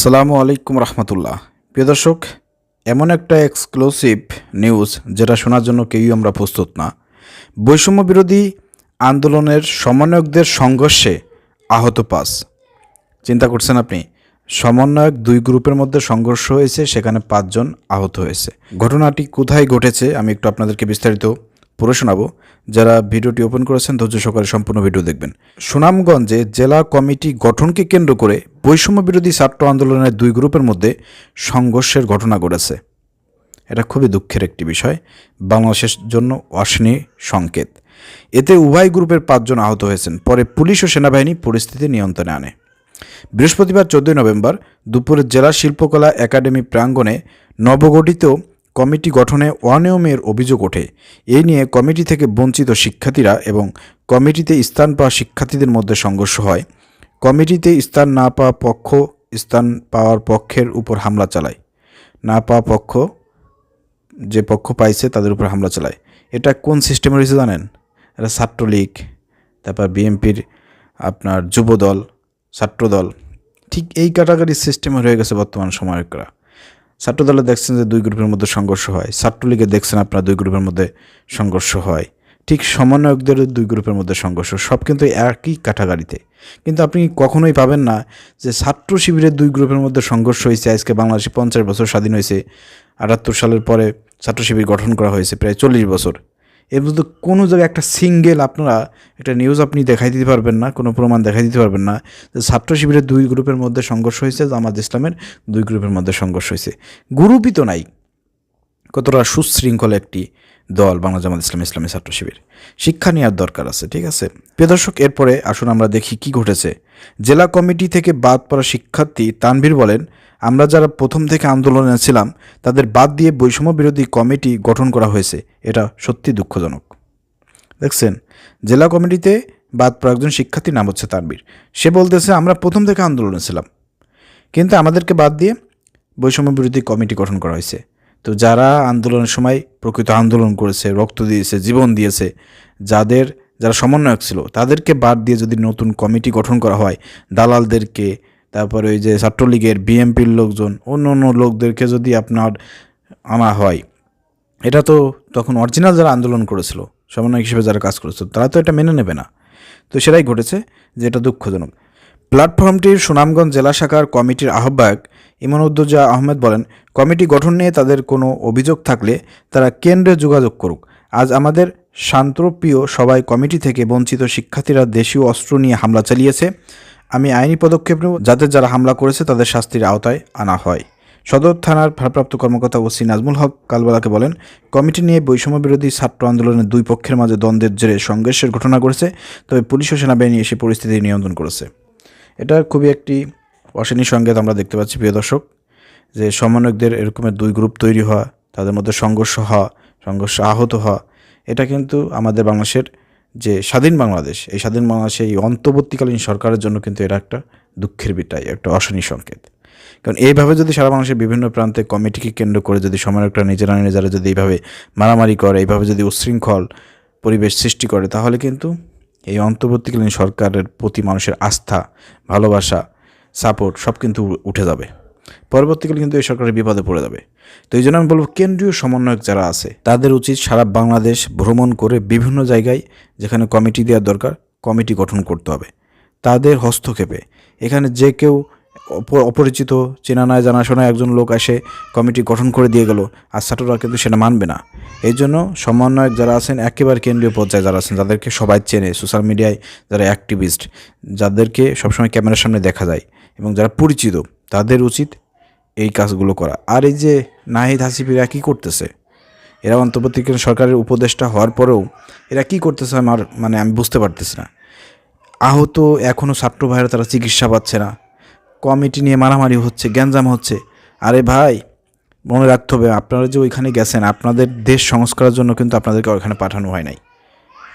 আসসালামু আলাইকুম রহমতুল্লাহ। প্রিয় দর্শক, এমন একটা এক্সক্লুসিভ নিউজ যেটা শোনার জন্য কেউই আমরা প্রস্তুত না। বৈষম্য বিরোধী আন্দোলনের সমন্বয়কদের সংঘর্ষে আহত পাস চিন্তা করছেন আপনি, সমন্বয়ক দুই গ্রুপের মধ্যে সংঘর্ষ হয়েছে, সেখানে পাঁচজন আহত হয়েছে। ঘটনাটি কোথায় ঘটেছে, আমি একটু আপনাদেরকে বিস্তারিত পড়ে শোনাবো। যারা ভিডিওটি ওপেন করেছেন, ধৈর্য সহকারে সম্পূর্ণ ভিডিও দেখবেন। সুনামগঞ্জে জেলা কমিটি গঠনকে কেন্দ্র করে বৈষম্য বিরোধী ছাত্র আন্দোলনের দুই গ্রুপের মধ্যে সংঘর্ষের ঘটনা ঘটেছে। এটা খুবই দুঃখের একটি বিষয়। বাংলাদেশের জন্য অশ্নী সংকেত। এতে উভয় গ্রুপের পাঁচজন আহত হয়েছেন। পরে পুলিশ ও সেনাবাহিনী পরিস্থিতি নিয়ন্ত্রণে আনে। বৃহস্পতিবার চোদ্দই নভেম্বর দুপুরে জেলা শিল্পকলা একাডেমি প্রাঙ্গণে নবগঠিত কমিটি গঠনে অনিয়মের অভিযোগ ওঠে। এই নিয়ে কমিটি থেকে বঞ্চিত শিক্ষার্থীরা এবং কমিটিতে স্থান পাওয়া শিক্ষার্থীদের মধ্যে সংঘর্ষ হয়। কমিটিতে স্থান না পাওয়া পক্ষ স্থান পাওয়ার পক্ষের উপর হামলা চালায়। না পাওয়া পক্ষ যে পক্ষ পাইছে তাদের উপর হামলা চালায়। এটা কোন সিস্টেমে রয়েছে জানেন? এটা ছাত্রলীগ, তারপর বিএনপির আপনার যুবদল, ছাত্রদল। ঠিক এই ক্যাটাগরির সিস্টেমে হয়ে গেছে বর্তমান সময়করা ছাত্রদলে দেখছেন যে দুই গ্রুপের মধ্যে সংঘর্ষ হয়। ছাত্রলীগে দেখছেন আপনার দুই গ্রুপের মধ্যে সংঘর্ষ হয়। ঠিক সমন্বয়কদের দুই গ্রুপের মধ্যে সংঘর্ষ, সব কিন্তু একই কাঠাগাড়িতে কিন্তু আপনি কখনোই পাবেন না যে ছাত্র শিবিরের দুই গ্রুপের মধ্যে সংঘর্ষ হয়েছে, আজকে বাংলাদেশে পঞ্চাশ বছর স্বাধীন হয়েছে, আটাত্তর সালের পরে ছাত্র শিবির গঠন করা হয়েছে, প্রায় চল্লিশ বছর। এর মধ্যে কোনো জায়গায় একটা সিঙ্গেল আপনারা একটা নিউজ আপনি দেখাই দিতে পারবেন না, কোনো প্রমাণ দেখাই দিতে পারবেন না। যে ছাত্র শিবিরের দুই গ্রুপের মধ্যে সংঘর্ষ হয়েছে, জামাত ইসলামের দুই গ্রুপের মধ্যে সংঘর্ষ হয়েছে। গ্রুপই তো নাই। কতটা সুশৃঙ্খল একটি দল বাংলা জামাত ইসলাম, ইসলামী ছাত্র শিবির। শিক্ষা নেওয়ার দরকার আছে, ঠিক আছে? প্রিয় দর্শক, এরপরে আসুন আমরা দেখি কি ঘটেছে। জেলা কমিটি থেকে বাদ পড়া শিক্ষার্থী তানভীর বলেন, আমরা যারা প্রথম থেকে আন্দোলনে ছিলাম, তাদের বাদ দিয়ে বৈষম্য বিরোধী কমিটি গঠন করা হয়েছে। এটা সত্যি দুঃখজনক। দেখছেন, জেলা কমিটিতে বাদ পড়া একজন শিক্ষার্থীর নাম হচ্ছে তানভীর। সে বলতেছে, আমরা প্রথম থেকে আন্দোলনে ছিলাম, কিন্তু আমাদেরকে বাদ দিয়ে বৈষম্য বিরোধী কমিটি গঠন করা হয়েছে। তো যারা আন্দোলনের সময় প্রকৃত আন্দোলন করেছে, রক্ত দিয়েছে, জীবন দিয়েছে, যাদের, যারা সমন্বয়ক ছিল, তাদেরকে বাদ দিয়ে যদি নতুন কমিটি গঠন করা হয়, দালালদেরকে, তারপরে ওই যে ছাত্রলীগের বিএমপির লোকজন, অন্য অন্য লোকদেরকে যদি আপনার আনা হয়, এটা তো তখন অরিজিনাল যারা আন্দোলন করেছিল, সমন্বয়ক হিসেবে যারা কাজ করেছিল, তারা তো এটা মেনে নেবে না। তো সেটাই ঘটেছে যে এটা দুঃখজনক। প্ল্যাটফর্মটির সুনামগঞ্জ জেলা শাখার কমিটির আহ্বায়ক ইমানুদ্দোজা আহমেদ বলেন, কমিটি গঠন নিয়ে তাদের কোনো অভিযোগ থাকলে তারা কেন্দ্রে যোগাযোগ করুক। আজ আমাদের শান্তপ্রিয় সবাই কমিটি থেকে বঞ্চিত শিক্ষার্থীরা দেশীয় অস্ত্র নিয়ে হামলা চালিয়েছে। আমি আইনি পদক্ষেপ নেব যাতে যারা হামলা করেছে তাদের শাস্তির আওতায় আনা হয়। সদর থানার ভারপ্রাপ্ত কর্মকর্তা ওসি নাজমুল হক কালবেলাকে বলেন, কমিটি নিয়ে বৈষম্য বিরোধী ছাত্র আন্দোলনের দুই পক্ষের মাঝে দ্বন্দ্বের জেরে সংঘর্ষের ঘটনা ঘটেছে, তবে পুলিশ ও সেনাবাহিনী এসে পরিস্থিতি নিয়ন্ত্রণ করেছে। এটা খুবই একটি অশানী সংকেত আমরা দেখতে পাচ্ছি, প্রিয় দর্শক, যে সমন্বয়কদের এরকমের দুই গ্রুপ তৈরি হওয়া, তাদের মধ্যে সংঘর্ষ হওয়া, সংঘর্ষ আহত হওয়া, এটা কিন্তু আমাদের বাংলাদেশের যে স্বাধীন বাংলাদেশ, এই স্বাধীন বাংলাদেশে এই অন্তর্বর্তীকালীন সরকারের জন্য কিন্তু এটা একটা দুঃখের বিটাই একটা অশানী সংকেত। কারণ এইভাবে যদি সারা বাংলাদেশের বিভিন্ন প্রান্তে কমিটিকে কেন্দ্র করে যদি সমন্বয়করা নিজেরা নিজেরা যদি এইভাবে মারামারি করে, এইভাবে যদি উচ্ছৃঙ্খল পরিবেশ সৃষ্টি করে, তাহলে কিন্তু এই অন্তর্বর্তীকালীন সরকারের প্রতি মানুষের আস্থা, ভালোবাসা সাপোর্ট সব কিন্তু উঠে যাবে। পরবর্তীকালে কিন্তু এই সরকারের বিপদে পড়ে যাবে। তো এই জন্য আমি বলব, কেন্দ্রীয় সমন্বয়ক যারা আছে, তাদের উচিত সারা বাংলাদেশ ভ্রমণ করে বিভিন্ন জায়গায় যেখানে কমিটি দেওয়ার দরকার, কমিটি গঠন করতে হবে। তাদের হস্তক্ষেপে। এখানে যে কেউ অপ- অপরিচিত, চেনা নয় জানাশোনা একজন লোক আসে কমিটি গঠন করে দিয়ে গেল, আর ছাত্ররা কিন্তু সেটা মানবে না। এই জন্য সমন্বয়ক যারা আছেন, একেবারে কেন্দ্রীয় পর্যায়ে যারা আছেন যাদেরকে সবাই চেনে। সোশ্যাল মিডিয়ায় যারা অ্যাক্টিভিস্ট যাদেরকে সবসময় ক্যামেরার সামনে দেখা যায়। এবং যারা পরিচিত, তাদের উচিত এই কাজগুলো করা। আর এই যে নাহিদ হাসিফিরা কী করতেছে? এরা অন্তর্বর্তীকালীন সরকারের উপদেষ্টা হওয়ার পরেও এরা কী করতেছে আমার মানে আমি বুঝতে পারতেছি না। আহত এখনও ছাত্র ভাইরা তারা চিকিৎসা পাচ্ছে না। কমিটি নিয়ে মারামারি হচ্ছে, গ্যাঞ্জাম হচ্ছে। আরে ভাই, মনে রাখতে হবে, আপনারা যে ওইখানে গেছেন, আপনাদের দেশ সংস্কারের জন্য কিন্তু আপনাদেরকে ওইখানে পাঠানো হয় নাই।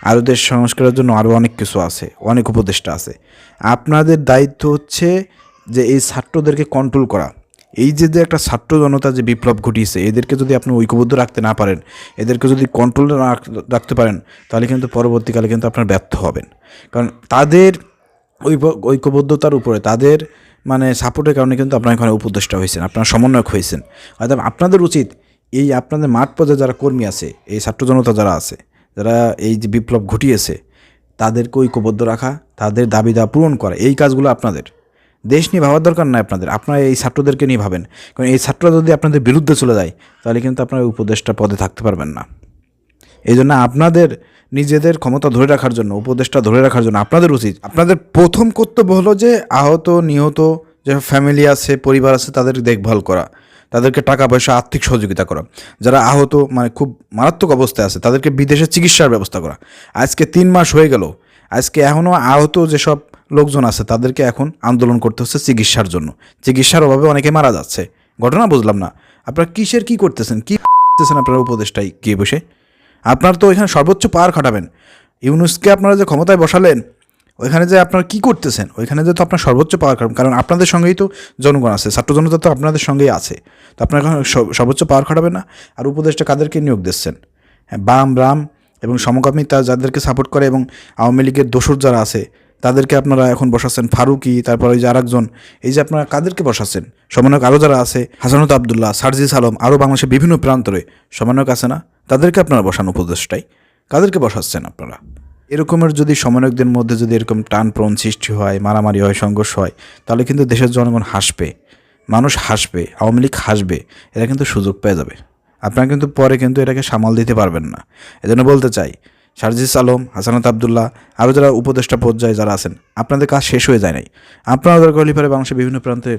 আরও দেশ সংস্কারের জন্য আরও অনেক কিছু আছে, অনেক উপদেষ্টা আছে। আপনাদের দায়িত্ব হচ্ছে যে এই ছাত্রদেরকে কন্ট্রোল করা। এই যে যে একটা ছাত্র জনতা যে বিপ্লব ঘটিয়েছে, এদেরকে যদি আপনি ঐক্যবদ্ধ রাখতে না পারেন, এদেরকে যদি কন্ট্রোল রাখতে পারেন, তাহলে কিন্তু পরবর্তীকালে কিন্তু আপনার ব্যর্থ হবেন। কারণ তাদের ঐক্যবদ্ধতার উপরে, তাদের মানে সাপোর্টের কারণে কিন্তু আপনার এখানে উপদেষ্টা হয়েছেন, আপনার সমন্বয়ক হয়েছেন। অর্থাৎ আপনাদের উচিত এই আপনাদের মাঠ পর্যায়ে যারা কর্মী আছে, এই ছাত্র জনতা যারা আছে, যারা এই যে বিপ্লব ঘটিয়েছে, তাদেরকে ঐক্যবদ্ধ রাখা, তাদের দাবি দাওয়া পূরণ করা, এই কাজগুলো আপনাদের। দেশ নিয়ে ভাবার দরকার নাই আপনাদের। আপনারা এই ছাত্রদেরকে নিয়ে ভাবেন। কারণ এই ছাত্ররা যদি আপনাদের বিরুদ্ধে চলে যায়, তাহলে কিন্তু আপনারা উপদেষ্টা পদে থাকতে পারবেন না। এই জন্য আপনাদের নিজেদের ক্ষমতা ধরে রাখার জন্য উপদেশটা ধরে রাখার জন্য আপনাদের উচিত। আপনাদের প্রথম কর্তব্য হলো যে আহত, নিহত, যে ফ্যামিলি আছে, পরিবার আছে, তাদের দেখভাল করা। তাদেরকে টাকা পয়সা, আর্থিক সহযোগিতা করা। যারা আহত মানে খুব মারাত্মক অবস্থায় আছে, তাদেরকে বিদেশে চিকিৎসার ব্যবস্থা করা। আজকে তিন মাস হয়ে গেল। আজকে এখনও আহত যেসব লোকজন আছে, তাদেরকে এখন আন্দোলন করতে হচ্ছে চিকিৎসার জন্য। চিকিৎসার অভাবে অনেকে মারা যাচ্ছে। ঘটনা বুঝলাম না। আপনারা কিসের কি করতেছেন? কি করতেছেন আপনারা উপদেশটাই গিয়ে বসে? আপনার তো ওইখানে সর্বোচ্চ পাওয়ার খাটাবেন। ইউনুসকে আপনারা যে ক্ষমতায় বসালেন, ওইখানে যে আপনারা কি করতেছেন? ওইখানে যে তো আপনার সর্বোচ্চ পাওয়ার খাটাবেন, কারণ আপনাদের সঙ্গেই তো জনগণ আছে, ছাত্র জনতা তো আপনাদের সঙ্গেই আছে। তো আপনারা সর্বোচ্চ পাওয়ার খাটাবেন না? আর উপদেশটা কাদেরকে নিয়োগ দিচ্ছেন? হ্যাঁ বাম, রাম এবং সমকামিতা যাদেরকে সাপোর্ট করে এবং আওয়ামী লীগের দোসর যারা আছে তাদেরকে আপনারা এখন বসাচ্ছেন, ফারুকি, তারপর ওই যে আরেকজন, এই যে আপনারা কাদেরকে বসাচ্ছেন? সমন্বয়ক আরও যারা আছে, হাসানুত আবদুল্লাহ, সারজিস আলম আরও বাংলাদেশের বিভিন্ন প্রান্তরে সমন্বয়ক আছে না? তাদেরকে আপনারা বসান উপদেশটাই কাদেরকে বসাচ্ছেন আপনারা? এরকমের যদি সমন্বয়কদের মধ্যে যদি এরকম টানপ্রণ সৃষ্টি হয়, মারামারি হয়, সংঘর্ষ হয়, তাহলে কিন্তু দেশের জনগণ হাসবে। মানুষ হাসবে, আওয়ামী লীগ হাসবে, এরা কিন্তু সুযোগ পেয়ে যাবে। আপনারা কিন্তু পরে কিন্তু এটাকে সামাল দিতে পারবেন না। এজন্য বলতে চাই সারজিস আলম, হাসানাত আবদুল্লাহ, আরও যারা উপদেষ্টা পর্যায়ে যারা আছেন, আপনাদের কাজ শেষ হয়ে যায় নাই। আপনারা দরকার হলে পারে বাংলাদেশের বিভিন্ন প্রান্তে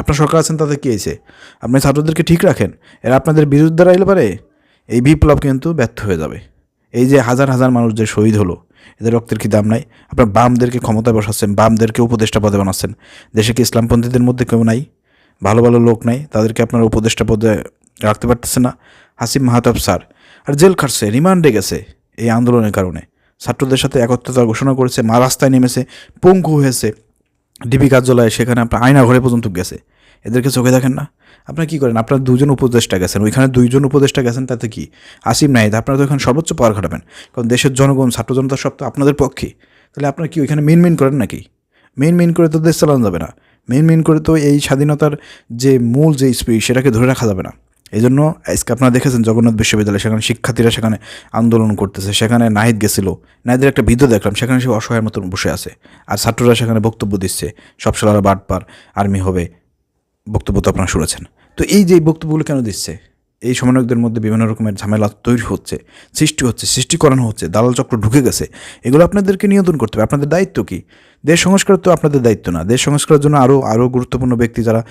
আপনার সরকার আছেন, তাদের কী হয়েছে? আপনি ছাত্রদেরকে ঠিক রাখেন, এরা আপনাদের বিরুদ্ধে এলে পারে, এই বিপ্লব কিন্তু ব্যর্থ হয়ে যাবে। এই যে হাজার হাজার মানুষ যে শহীদ হলো, এদের রক্তের কি দাম নাই? আপনার বামদেরকে ক্ষমতায় বসাচ্ছেন, বামদেরকে উপদেষ্টা পদে বানাচ্ছেন। দেশে কি ইসলামপন্থীদের মধ্যে কেউ নাই? ভালো ভালো লোক নাই, তাদেরকে আপনার উপদেষ্টা পদে রাখতে পারতেছে না। হাসিম মাহাতাব স্যার, আর জেল খাটছে, রিমান্ডে গেছে। এই আন্দোলনের কারণে। ছাত্রদের সাথে একত্রতা ঘোষণা করেছে, মা রাস্তায় নেমেছে, পঙ্গু হয়েছে। ডিবি কার্যালয়ে সেখানে আপনার আয়না ঘরে পর্যন্ত গেছে। এদেরকে চোখে দেখেন না। আপনারা কী করেন? আপনারা দুজন উপদেষ্টা গেছেন। ওইখানে দুইজন উপদেষ্টা গেছেন, তাতে কি? আসিম নাহিদ, আপনারা তো এখানে সর্বোচ্চ পাওয়ার খাটাবেন। কারণ দেশের জনগণ, ছাত্র জনতা সব তো আপনাদের পক্ষে। তাহলে আপনারা কি ওইখানে মেন মেন করেন নাকি? মেন মেন করে তো দেশ চালানো যাবে না। মেন মেন করে তো এই স্বাধীনতার যে মূল যে স্পিরিট সেটাকে ধরে রাখা যাবে না। এই জন্য আজকে আপনারা দেখেছেন জগন্নাথ বিশ্ববিদ্যালয় সেখানে শিক্ষার্থীরা সেখানে আন্দোলন করতেছে। সেখানে নাহিদ গেছিল। নাহিদের একটা ভিডিও দেখলাম, সেখানে সে অসহায়ের মতন বসে আছে। আর ছাত্ররা সেখানে বক্তব্য দিচ্ছে, সব সালারা বাটপার আর্মি হবে, বক্তব্য তো আপনারা শুনেছেন। তো এই যে বক্তব্যগুলো কেন দিচ্ছে? এই সমন্বয়কদের মধ্যে বিভিন্ন রকমের ঝামেলা তৈরি হচ্ছে, সৃষ্টি হচ্ছে সৃষ্টি করানো হচ্ছে, দালাল চক্র ঢুকে গেছে। এগুলো আপনাদেরকে নিয়ন্ত্রণ করতে হবে। আপনাদের দায়িত্ব কি? দেশ সংস্কার তো আপনাদের দায়িত্ব না। দেশ সংস্কারের জন্য আরও আরও গুরুত্বপূর্ণ ব্যক্তি যারা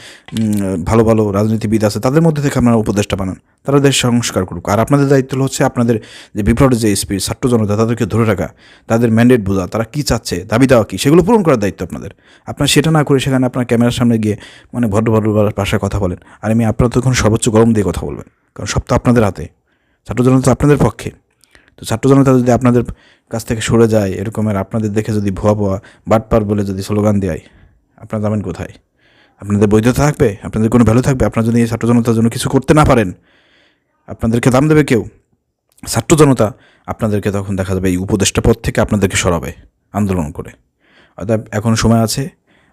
ভালো ভালো রাজনীতিবিদ আছে, তাদের মধ্যে থেকে আপনারা উপদেষ্টা বানান। তারা দেশ সংস্কার করুক। আর আপনাদের দায়িত্ব হচ্ছে আপনাদের যে বিপ্লবের যে স্পিড ছাত্র জনতা, তাদেরকে ধরে রাখা, তাদের ম্যান্ডেট বোঝা, তারা কী চাচ্ছে, দাবি দেওয়া কী, সেগুলো পূরণ করার দায়িত্ব আপনাদের। আপনার সেটা না করে সেখানে আপনার ক্যামেরার সামনে গিয়ে মানে ভদ্র ভদ্র ভাষায় কথা বলেন। আর আমি আপনারা তখন সর্বোচ্চ গরম দিয়ে কথা বলবেন। কারণ সব তো আপনাদের হাতে। ছাত্র জনতা আপনাদের পক্ষে। তো ছাত্র জনতা যদি আপনাদের কাছ থেকে সরে যায়, এরকমের আপনাদের দেখে যদি ভুয়া ভুয়া, বাটপার বলে যদি স্লোগান দেয়, আপনারা যাবেন কোথায়? আপনাদের বৈধতা থাকবে? আপনাদের কোনো ভ্যালু থাকবে? আপনারা যদি এই ছাত্র জনতার জন্য কিছু করতে না পারেন, আপনাদেরকে দাম দেবে কেউ? ছাত্র জনতা আপনাদেরকে তখন দেখা যাবে এই উপদেষ্টা পদ থেকে আপনাদেরকে সরাবে আন্দোলন করে। অর্থাৎ এখন সময় আছে,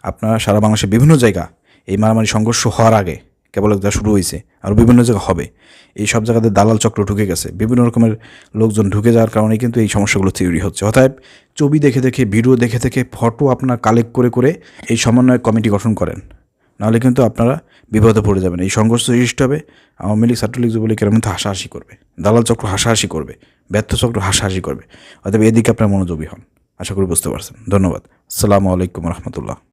আপনারা সারা বাংলাদেশের বিভিন্ন জায়গা এই মারামারি সংঘর্ষ হওয়ার আগে কেবল যা শুরু হয়েছে আর বিভিন্ন জায়গা হবে। এই সব জায়গাতে দালাল চক্র ঢুকে গেছে। বিভিন্ন রকমের লোকজন ঢুকে যাওয়ার কারণে কিন্তু এই সমস্যাগুলো তৈরি হচ্ছে। অতএব ছবি দেখে দেখে ভিডিও দেখে দেখে ফটো আপনার কালেক্ট করে করে এই সমন্বয় কমিটি গঠন করেন। নাহলে কিন্তু আপনারা বিপদে পড়ে যাবেন। এই সংঘর্ষ সৃষ্টি হবে, আওয়ামী লীগ, ছাত্রলীগ যুবলীগের মধ্যে হাসাহাসি করবে। দালাল চক্র হাসাহাসি করবে, ব্যর্থ চক্র হাসাহাসি করবে। অতএব এদিকে আপনার মনোযোগী হন। আশা করি বুঝতে পারছেন। ধন্যবাদ। আসসালামু আলাইকুম রহমতুল্লাহ।